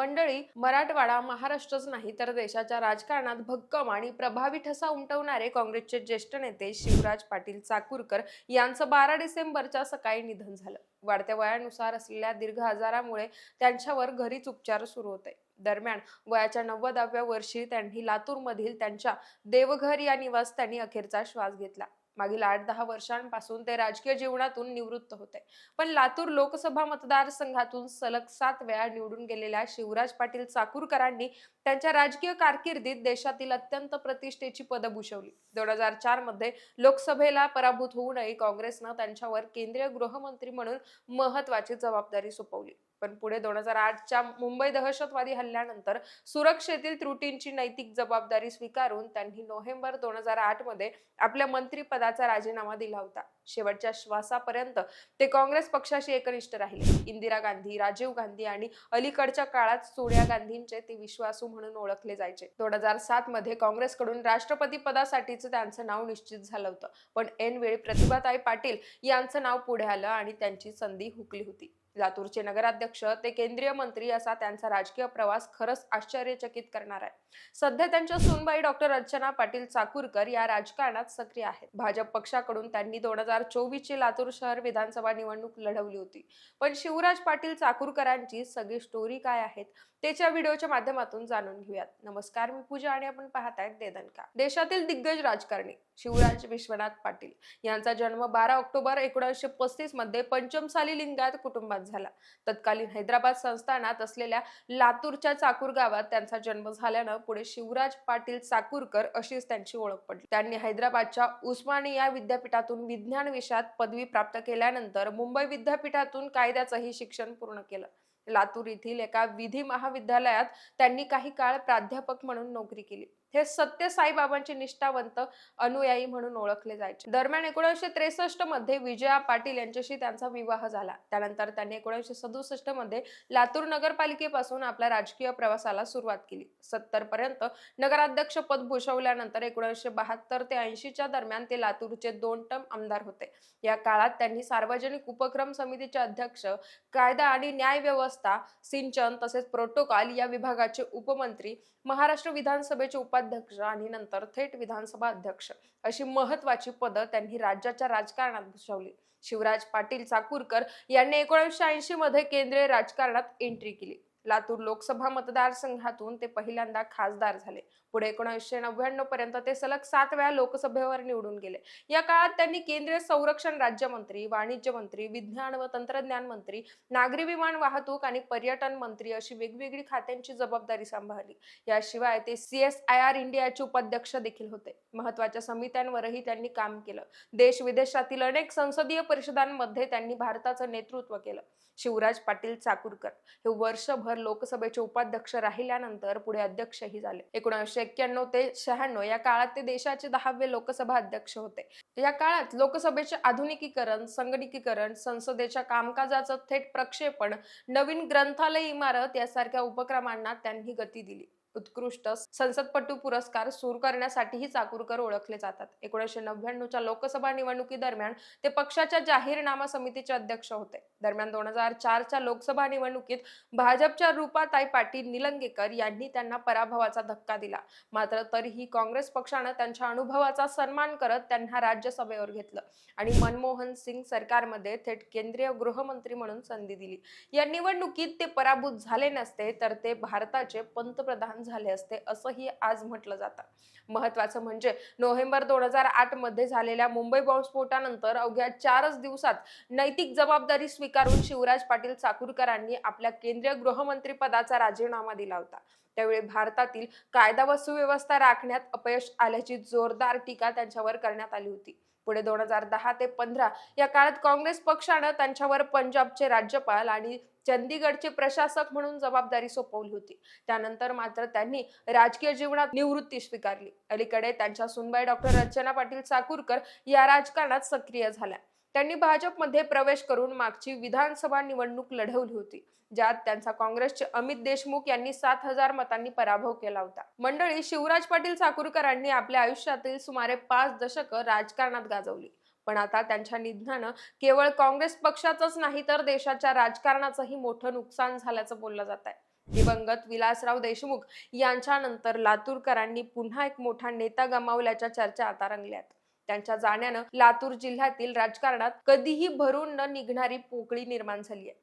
मंडळी मराठवाडा महाराष्ट्रच नाही तर देशाच्या राजकारणात भक्कम आणि प्रभावी ठसा उमटवणारे काँग्रेसचे ज्येष्ठ नेते शिवराज पाटील चाकूरकर यांचं बारा डिसेंबरच्या सकाळी निधन झालं. वाढत्या वयानुसार असलेल्या दीर्घ आजारामुळे त्यांच्यावर घरीच उपचार सुरू होते. दरम्यान वयाच्या नव्वदाव्या वर्षी त्यांनी लातूरमधील त्यांच्या देवघर या निवासस्थानी अखेरचा श्वास घेतला. मागील आठ दहा वर्षांपासून ते राजकीय जीवनातून निवृत्त होते. पण लातूर लोकसभा मतदारसंघातून सलग सात वेळा निवडून गेलेल्या शिवराज पाटील चाकूरकरांनी त्यांच्या राजकीय कारकिर्दीत देशातील अत्यंत प्रतिष्ठेची पदं भूषवली. दोन हजार चारमध्ये लोकसभेला पराभूत होऊनही काँग्रेसनं त्यांच्यावर केंद्रीय गृहमंत्री म्हणून महत्वाची जबाबदारी सोपवली. पण पुढे दोन हजार आठच्या मुंबई दहशतवादी हल्ल्यानंतर सुरक्षेतील त्रुटींची नैतिक जबाबदारी स्वीकारून त्यांनी नोव्हेंबर दोन हजार आठमध्ये आपल्या मंत्रिपदाचा राजीनामा दिला होता. शेवटच्या श्वासापर्यंत ते काँग्रेस पक्षाशी एकनिष्ठ राहिले. इंदिरा गांधी राजीव गांधी आणि अलीकडच्या काळात सोनिया गांधींचे ते विश्वासू म्हणून ओळखले जायचे. दोन हजार सात मध्ये काँग्रेसकडून राष्ट्रपती पदासाठीच त्यांचं नाव निश्चित झालं होतं. पण ऐनवेळी प्रतिभाताई पाटील यांचं नाव पुढे आलं आणि त्यांची संधी हुकली होती. लातूरचे नगराध्यक्ष अध्यक्ष ते केंद्रीय मंत्री असा त्यांचा राजकीय प्रवास खरंच आश्चर्यचकित करणार आहे. सध्या त्यांच्या सुनबाई डॉक्टर अर्चना पाटील चाकूरकर या राजकारणात सक्रिय आहेत. भाजप पक्षाकडून त्यांनी दोन हजार चोवीस ची लातूर शहर विधानसभा निवडणूक लढवली होती. पण शिवराज पाटील चाकूरकरांची सगळी स्टोरी काय आहेत त्याच्या व्हिडिओच्या माध्यमातून जाणून घेऊयात. नमस्कार मी पूजा आणि आपण पाहत पाहतायत देदनका देशातील दिग्गज राजकारणी शिवराज विश्वनाथ पाटील यांचा जन्म बारा ऑक्टोबर एकोणीसशे पस्तीसमध्ये पंचमसाली लिंगायत कुटुंबात झाला. तत्कालीन हैदराबाद संस्थानात असलेल्या लातूरच्या चाकूर गावात त्यांचा जन्म झाल्यानं पुढे शिवराज पाटील चाकूरकर अशीच त्यांची ओळख पडली. त्यांनी हैदराबादच्या उस्मानिया विद्यापीठातून विज्ञान विषयात पदवी प्राप्त केल्यानंतर मुंबई विद्यापीठातून कायद्याचंही शिक्षण पूर्ण केलं. लातूर येथील एका विधी महाविद्यालयात त्यांनी काही काळ प्राध्यापक म्हणून नोकरी केली. हे सत्य साईबाबांचे निष्ठावंत अनुयायी म्हणून ओळखले जायचे. दरम्यान एकोणीसशे त्रेसष्टमध्ये विजया पाटील यांच्याशी त्यांचा विवाह झाला. त्यानंतर त्यांनी एकोणीसशे सदुसष्टमध्ये लातूर नगरपालिकेपासून आपल्या राजकीय प्रवासाला सुरुवात केली. सत्तर पर्यंत नगराध्यक्ष पद भूषवल्यानंतर एकोणीसशे बहात्तर ते ऐंशीच्या दरम्यान ते लातूरचे दोन टर्म आमदार होते. या काळात त्यांनी सार्वजनिक उपक्रम समितीचे अध्यक्ष कायदा आणि न्याय व्यवस्था सिंचन तसेच प्रोटोकॉल या विभागाचे उपमंत्री महाराष्ट्र विधानसभेचे उपाध्यक्ष आणि नंतर थेट विधानसभा अध्यक्ष अशी महत्वाची पदं त्यांनी राज्याच्या राजकारणात भूषवली. शिवराज पाटील चाकूरकर यांनी एकोणीसशे ऐंशी मध्ये केंद्रीय राजकारणात एंट्री केली. लातूर लोकसभा मतदारसंघातून ते पहिल्यांदा खासदार झाले. पुढे एकोणीसशे नव्याण्णव पर्यंत ते सलग सात वेळा लोकसभेवर निवडून गेले. या काळात त्यांनी केंद्रीय संरक्षण राज्यमंत्री वाणिज्य मंत्री विज्ञान व तंत्रज्ञान मंत्री नागरी विमान वाहतूक आणि पर्यटन मंत्री अशी वेगवेगळी खात्यांची जबाबदारी सांभाळली. याशिवाय ते सी एस आय आर इंडियाचे उपाध्यक्ष देखील होते. महत्त्वाच्या समित्यांवरही त्यांनी काम केलं. देश विदेशातील अनेक संसदीय परिषदांमध्ये त्यांनी भारताचं नेतृत्व केलं. शिवराज पाटील चाकूरकर. हे वर्षभर लोकसभेचे उपाध्यक्ष राहिल्यानंतर पुढे अध्यक्षही झाले. एकोणीसशे एक्क्याण्णव ते शहाण्णव या काळात ते देशाचे दहावे लोकसभा अध्यक्ष होते. या काळात लोकसभेचे आधुनिकीकरण संगणकीकरण संसदेच्या कामकाजाचं थेट प्रक्षेपण नवीन ग्रंथालय इमारत यासारख्या उपक्रमांना त्यांनी गती दिली. उत्कृष्ट संसदपटू पुरस्कार सुरू करण्यासाठीही चाकूरकर ओळखले जातात. एकोणीसशे नव्याण्णवच्या लोकसभा निवडणुकीदरम्यान ते पक्षाच्या जाहीरनामा समितीचे अध्यक्ष होते. दरम्यान दोन हजार चारच्या लोकसभा निवडणुकीत भाजपच्या रूपाताई पाटील निलंगेकर यांनी त्यांना पराभवाचा धक्का दिला. मात्र तरीही काँग्रेस पक्षानं त्यांच्या अनुभवाचा सन्मान करत त्यांना राज्यसभेवर घेतलं आणि मनमोहन सिंग सरकारमध्ये थेट केंद्रीय गृहमंत्री म्हणून संधी दिली. या निवडणुकीत ते पराभूत झाले नसते तर ते भारताचे पंतप्रधान झाले असते असंही आज म्हटलं जातं. महत्वाचं म्हणजे नोव्हेंबर दोन हजार आठमध्ये झालेल्या मुंबई बॉम्बस्फोटानंतर अवघ्या चारच दिवसात नैतिक जबाबदारी स्वीकारून शिवराज पाटील चाकूरकरांनी आपल्या केंद्रीय गृहमंत्री पदाचा राजीनामा दिला होता. त्यावेळी भारतातील कायदा व सुव्यवस्था राखण्यात अपयश आल्याची जोरदार टीका त्यांच्यावर करण्यात आली होती. पुढे दोन हजार दहा ते पंधरा या काळात काँग्रेस पक्षानं त्यांच्यावर पंजाबचे राज्यपाल आणि चंदीगडचे प्रशासक म्हणून जबाबदारी सोपवली होती. त्यानंतर मात्र त्यांनी राजकीय जीवनात निवृत्ती स्वीकारली. अलीकडे त्यांच्या सुनबाई डॉक्टर रचना पाटील चाकूरकर या राजकारणात सक्रिय झाल्या. त्यांनी भाजपमध्ये प्रवेश करून मागची विधानसभा निवडणूक लढवली होती ज्यात त्यांचा काँग्रेसचे अमित देशमुख यांनी सात हजार मतांनी पराभव केला होता. मंडळी शिवराज पाटील चाकूरकरांनी आपल्या आयुष्यातील सुमारे पाच दशकं राजकारणात गाजवली. पण आता त्यांच्या निधनानं केवळ काँग्रेस पक्षाचंच नाही तर देशाच्या राजकारणाचंही मोठं नुकसान झाल्याचं बोललं जात आहे दिवंगत विलासराव देशमुख यांच्यानंतर लातूरकरांनी पुन्हा एक मोठा नेता गमावल्याच्या चर्चा आता रंगल्यात त्यांच्या जाण्यानं लातूर जिल्ह्यातील राजकारणात कधीही भरून न निघणारी पोकळी निर्माण झाली आहे.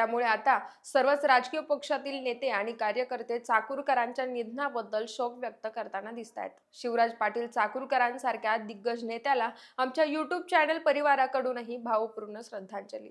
त्यामुळे आता सर्वच राजकीय पक्षातील नेते आणि कार्यकर्ते चाकूरकरांच्या निधनाबद्दल शोक व्यक्त करताना दिसत आहेत शिवराज पाटील चाकूरकरांसारख्या दिग्गज नेत्याला आमच्या युट्यूब चॅनल परिवाराकडूनही भावपूर्ण श्रद्धांजली.